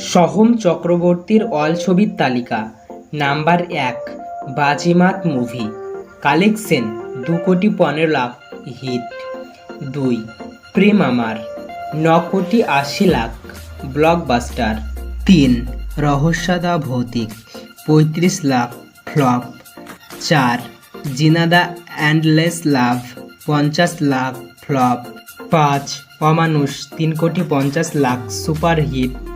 সোহম চক্রবর্তীর অল ছবির তালিকা, নাম্বার এক, বাজিমাত মুভি, কালেকশন দু কোটি পনেরো লাখ হিট। দুই, প্রেম আমার, ন কোটি আশি লাখ ব্লকবাস্টার। তিন, রহস্যদা ভৌতিক, পঁয়ত্রিশ লাখ ফ্লপ। চার, জিনাদা অ্যান্ডলেস লাভ, পঞ্চাশ লাখ ফ্লপ। পাঁচ, অমানুষ, তিন কোটি পঞ্চাশ লাখ সুপার হিট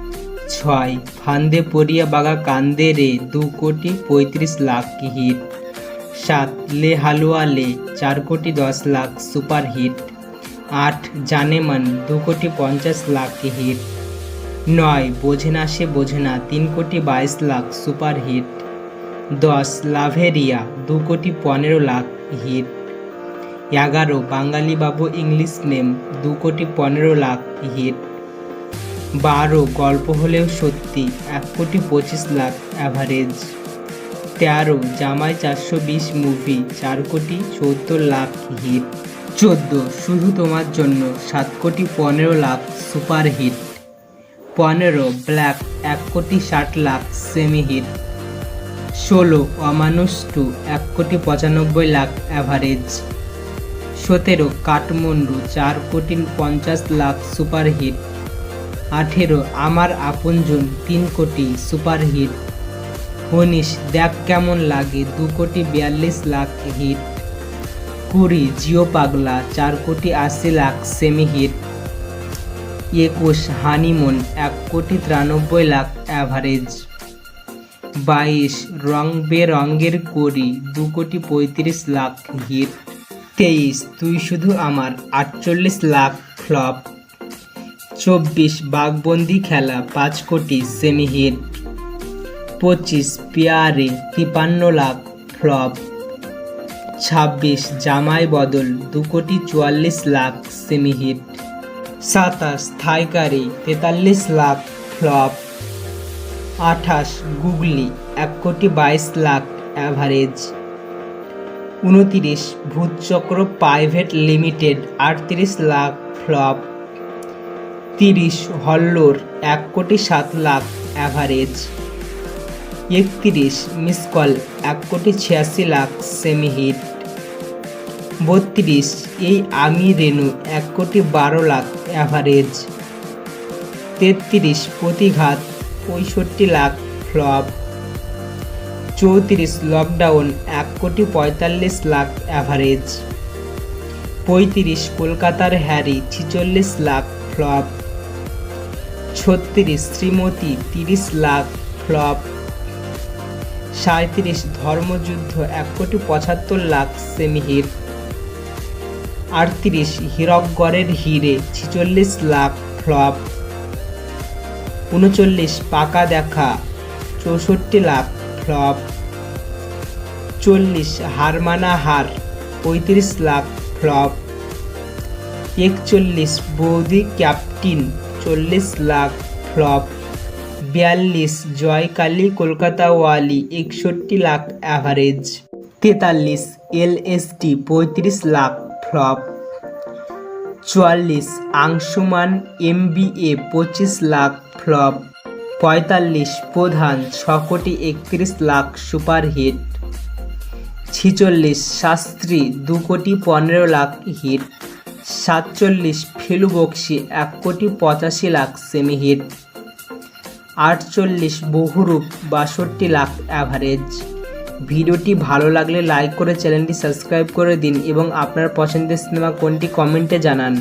ছয়। ফান্দে পড়িয়া বাগা কান্দে রে, দু কোটি পঁয়ত্রিশ লাখ হিট? সাত, লে হালুয়া লে, চার কোটি দশ লাখ সুপার হিট। আট, জানে মন, দু কোটি পঞ্চাশ লাখ হিট? নয়, বোঝে না সে বোঝে না, তিন কোটি বাইশ লাখ সুপার হিট। দশ লাভেরিয়া দু কোটি পনেরো লাখ হিট। এগারো, বাঙালি বাবু ইংলিশ নেম, দু কোটি পনেরো লাখ হিট। বারো গল্প হলেও সত্যি, এক কোটি পঁচিশ লাখ অ্যাভারেজ তেরো, জামাই চারশো বিশ মুভি চার কোটি চৌদ্দ লাখ হিট চোদ্দ, শুধু তোমার জন্য, সাত কোটি পনেরো লাখ সুপার হিট পনেরো ব্ল্যাক এক কোটি ষাট লাখ সেমি হিট ষোলো, অমানুষ টু এক কোটি পঁচানব্বই লাখ অ্যাভারেজ সতেরো, কাঠমান্ডু, চার কোটি পঞ্চাশ লাখ সুপার হিট আঠেরো, আমার আপনজন তিন কোটি সুপার হিট উনিশ দেখ কেমন লাগে, দু কোটি বিয়াল্লিশ লাখ হিট। কুড়ি, জিও পাগলা, চার কোটি আশি লাখ সেমি হিট একুশ, হানিমুন, এক কোটি তিরানব্বই লাখ অ্যাভারেজ। বাইশ, রং বেরঙের করি দু কোটি পঁয়ত্রিশ লাখ হিট। তেইশ, তুই শুধু আমার আটচল্লিশ লাখ ফ্লপ। চব্বিশ বাঘবন্দি খেলা, পাঁচ কোটি সেমি হিট পঁচিশ পেয়ারে তিপান্ন লাখ ফ্লপ, ছাব্বিশ জামাই বদল, দু কোটি চুয়াল্লিশ লাখ সেমি হিট সাতাশ থাইকারি, তেতাল্লিশ লাখ ফ্লপ, আঠাশ গুগলি, এক কোটি বাইশ লাখ অ্যাভারেজ, উনতিরিশ ভূতচক্র প্রাইভেট লিমিটেড, আটত্রিশ লাখ ফ্লপ তিরিশ হল্লোর এক কোটি সাত লাখ অ্যাভারেজ একত্রিশ মিসকল এক কোটি ছিয়াশি লাখ সেমি হিট বত্রিশ এই আমি রেনু এক কোটি বারো লাখ অ্যাভারেজ তেত্রিশ প্রতিঘাত পঁয়ষট্টি লাখ ফ্লপ চৌত্রিশ লকডাউন এক কোটি পঁয়তাল্লিশ লাখ অ্যাভারেজ পঁয়ত্রিশ কলকাতার হ্যারি ছিচল্লিশ লাখ ফ্লপ ছত্রিশ, শ্রীমতী তিরিশ লাখ ফ্লপ। সাঁত্রিশ ধর্মযুদ্ধ এক কোটি পঁচাত্তর লাখ সেমি হিট আটত্রিশ, হীরকগড়ের হিরে ছিচল্লিশ লাখ ফ্লপ। উনচল্লিশ, পাকা দেখা চৌষট্টি লাখ ফ্লপ। চল্লিশ, হারমানা হার পঁয়ত্রিশ লাখ ফ্লপ। একচল্লিশ, বৌদি ক্যাপ্টিন চল্লিশ লাখ ফ্লপ। বিয়াল্লিশ, জয়কালী, কলকাতা ওয়ালি, একষট্টি লাখ অ্যাভারেজ তেতাল্লিশ এলএসটি পঁয়ত্রিশ লাখ ফ্লপ। চুয়াল্লিশ, আংশুমান এমবিএ পঁচিশ লাখ ফ্লপ। পঁয়তাল্লিশ, প্রধান ছ কোটি একত্রিশ লাখ সুপার হিট ছিচল্লিশ, শাস্ত্রী দু কোটি পনেরো লাখ হিট। সাতচল্লিশ ফেলু বক্সি এক কোটি পঁচাশি লাখ সেমি হিট আটচল্লিশ বহুরূপ বাষট্টি লাখ অ্যাভারেজ ভিডিওটি ভালো লাগলে লাইক করে চ্যানেলটি সাবস্ক্রাইব করে দিন এবং আপনার পছন্দের সিনেমা কোনটি কমেন্টে জানান।